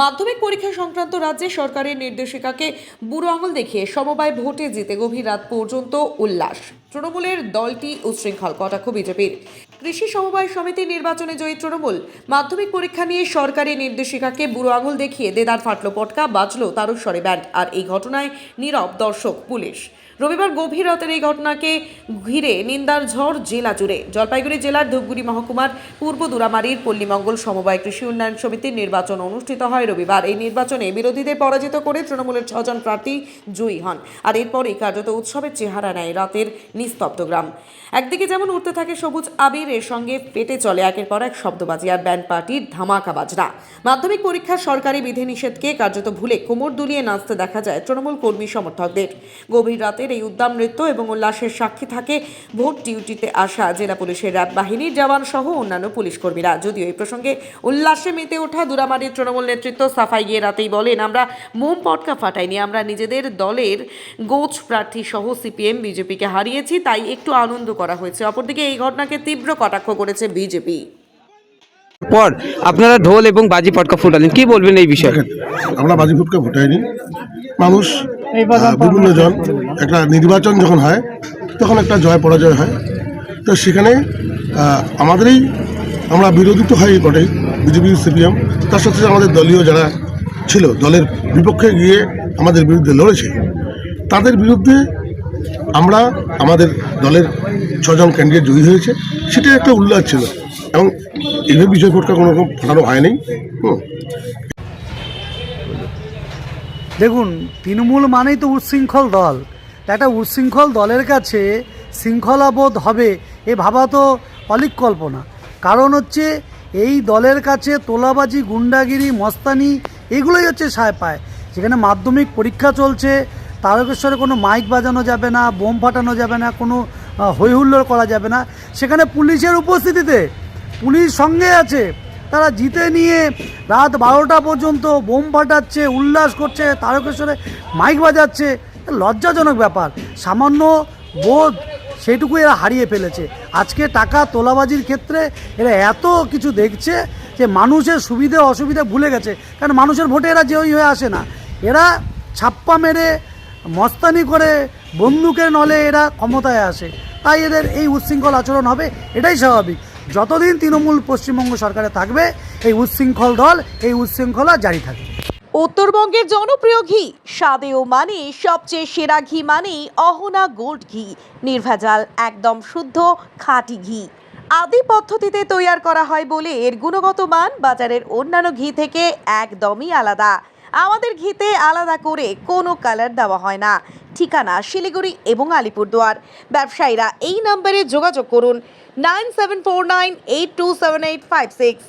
মাধ্যমিক পরীক্ষা সংক্রান্ত রাজ্যে সরকারের নির্দেশিকাকে বুড়ো আঙুল দেখিয়ে সমবায় ভোটে জিতে গভীর রাত পর্যন্ত উল্লাস। তৃণমূলের দলটি উচ্ছৃঙ্খল, কটাক্ষ বিজেপির। কৃষি সমবায় সমিতির নির্বাচনে জয়ী তৃণমূল। মাধ্যমিক পরীক্ষা নিয়ে সরকারি নির্দেশিকাকে বুড়ো আঙুল দেখিয়ে দেদার ফাটলো পটকা, বাজলো তারস্বরে ব্যান্ড আর এই ঘটনায় নীরব দর্শক, পুলিশ। রবিবার গভীর রাতের এই ঘটনাকে ঘিরে নিন্দার ঝড় জেলা জুড়ে। জলপাইগুড়ি জেলার ধূপগুড়ি মহকুমার পূর্ব দুরামারির পল্লীমঙ্গল সমবায় কৃষি উন্নয়ন সমিতির নির্বাচন অনুষ্ঠিত হয় রবিবার। এই নির্বাচনে বিরোধীদের পরাজিত করে তৃণমূলের ছজন প্রার্থী জয়ী হন। আর এরপরই কার্যত উৎসবের চেহারা নেয় রাতের নিস্তব্ধ গ্রাম। একদিকে যেমন উঠতে থাকে সবুজ আবির এর সঙ্গে পেটে চলে একের পর এক শব্দবাজি আর ব্যান্ড পার্টির ধামাকা বাজনা। মাধ্যমিক পরীক্ষার সরকারি বিধিনিষেধকে কার্যত ভুলে কোমর দুলিয়ে নাচতে দেখা যায় তৃণমূল কর্মী সমর্থকদের। গভীর রাতের এই উদ্দাম নৃত্য এবং উল্লাসের সাক্ষী থাকে ভোট ডিউটিতে আসা জেলা পুলিশের র্যাব বাহিনীর জওয়ান সহ অন্যান্য পুলিশ কর্মীরা। যদিও এই প্রসঙ্গে উল্লাসে মেতে ওঠা দুরামারির তৃণমূল নেতৃত্ব সাফাই গিয়ে রাতেই বলেন, আমরা মোম পটকা ফাটাইনি, আমরা নিজেদের দলের গোচ প্রার্থী সহ সিপিএম, বিজেপিকে হারিয়েছি, তাই একটু আনন্দ করা হয়েছে। অপরদিকে এই ঘটনাকে তীব্র কটাক্ষ করেছে বিজেপি। পর আপনারা ঢোল এবং বাজি পটকা ফুটালেন কি বলবেন এই বিষয়ে? আমরা বাজি ফুটকা ভোটাইনি মানুষ বিভিন্ন জন একটা নির্বাচন যখন হয় তখন একটা জয় পরাজয় হয়। তো সেখানে আমাদেরই আমরা বিরোধী তো হয় বটেই বিজেপি সিপিএম। তার সাথে সাথে আমাদের দলীয় যারা ছিল দলের বিপক্ষে গিয়ে আমাদের বিরুদ্ধে লড়েছে তাদের বিরুদ্ধে আমরা আমাদের দলের ছজন ক্যান্ডিডেট জয়ী হয়েছে সেটা একটা উল্লাস ছিল। এবং এইভাবে বিজয় ফটকা কোনো রকম ফাটানো হয়নি। দেখুন, তৃণমূল মানেই তো উচ্ছৃঙ্খল দল। একটা উচ্ছৃঙ্খল দলের কাছে শৃঙ্খলাবোধ হবে, এ ভাবা তো অলিক কল্পনা কারণ হচ্ছে, এই দলের কাছে তোলাবাজি, গুন্ডাগিরি, মস্তানি, এগুলোই হচ্ছে সায় পায়। যেখানে মাধ্যমিক পরীক্ষা চলছে তারকেশ্বরে কোনো মাইক বাজানো যাবে না বোম ফাটানো যাবে না কোনো আহ, হইহুল্লোড় করা যাবে না। সেখানে পুলিশের উপস্থিতিতে পুলিশ সঙ্গে আছে। তারা জিতে নিয়ে রাত বারোটা পর্যন্ত বোম ফাটাচ্ছে উল্লাস করছে তারকেশ্বরে মাইক বাজাচ্ছে। লজ্জাজনক ব্যাপার। সামান্য বোধ সেটুকু এরা হারিয়ে ফেলেছে। আজকে টাকা তোলাবাজির ক্ষেত্রে এরা এত কিছু দেখছে যে মানুষের সুবিধে অসুবিধা ভুলে গেছে। কারণ মানুষের ভোটে এরা জয়ী হয়ে আসে না। এরা ছাপ্পা মেরে মস্তানি করে বন্দুকের নলে এরা ক্ষমতায় আসে। তাই এদের এই উচ্ছৃঙ্খল আচরণ হবে, এটাই স্বাভাবিক। যতদিন তৃণমূল পশ্চিমবঙ্গ সরকারে থাকবে, এই উচ্ছৃঙ্খল দল, এই উচ্ছৃঙ্খলা জারি থাকবে। উত্তরবঙ্গের জনপ্রিয় ঘি, স্বাদে ও মানে সবচেয়ে সেরা ঘি মানেই অহনা গোল্ড ঘি, নির্ভেজাল, একদম শুদ্ধ, খাঁটি ঘি। আদি পদ্ধতিতে তৈয়ার করা হয় বলে এর গুণগত মান বাজারের অন্যান্য ঘি থেকে একদমই আলাদা। আমাদের ঘিতে আলাদা করে কোনো কালার দেওয়া হয় না। ঠিকানা শিলিগুড়ি এবং আলিপুরদুয়ার। ব্যবসায়ীরা এই নাম্বারে যোগাযোগ করুন nine seven four nine eight two seven eight five six.